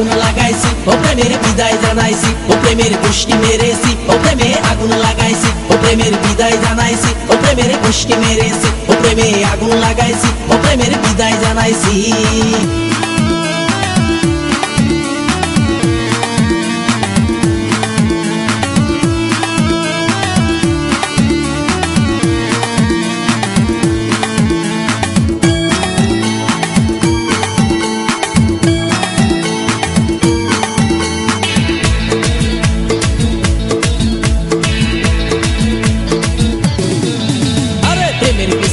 আগুন লাগাইছি, ও প্রেমের বিদায় জানাইছি, ও প্রেমের পুষ্টি মেরেছি, ও প্রেমে আগুন লাগাইছি, ও প্রেমের বিদায় জানাইছি, ও প্রেমের পুষ্টি মেরেছি, ও প্রেমে আগুন লাগাইছি, ও প্রেমের বিদায় জানাইছি।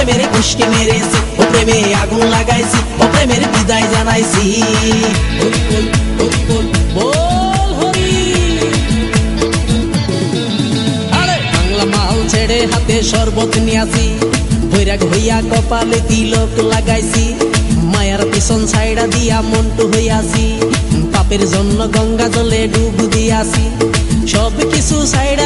প্রেমের পুষ্টি মেরেছি, ও প্রেমে আগুন লাগাইছি, ও প্রেমের বিদায় জানাইছি। হাতে শরবত নিয়াছি বৈরাগ হইয়া কপালে তিলক লাগাইছি, মায়ার পিছন ছাইড়া দিয়া মন্টু হইয়াছি পাপের জন্য গঙ্গা জলে ডুব দিয়াছি সব কিছু ছাইড়া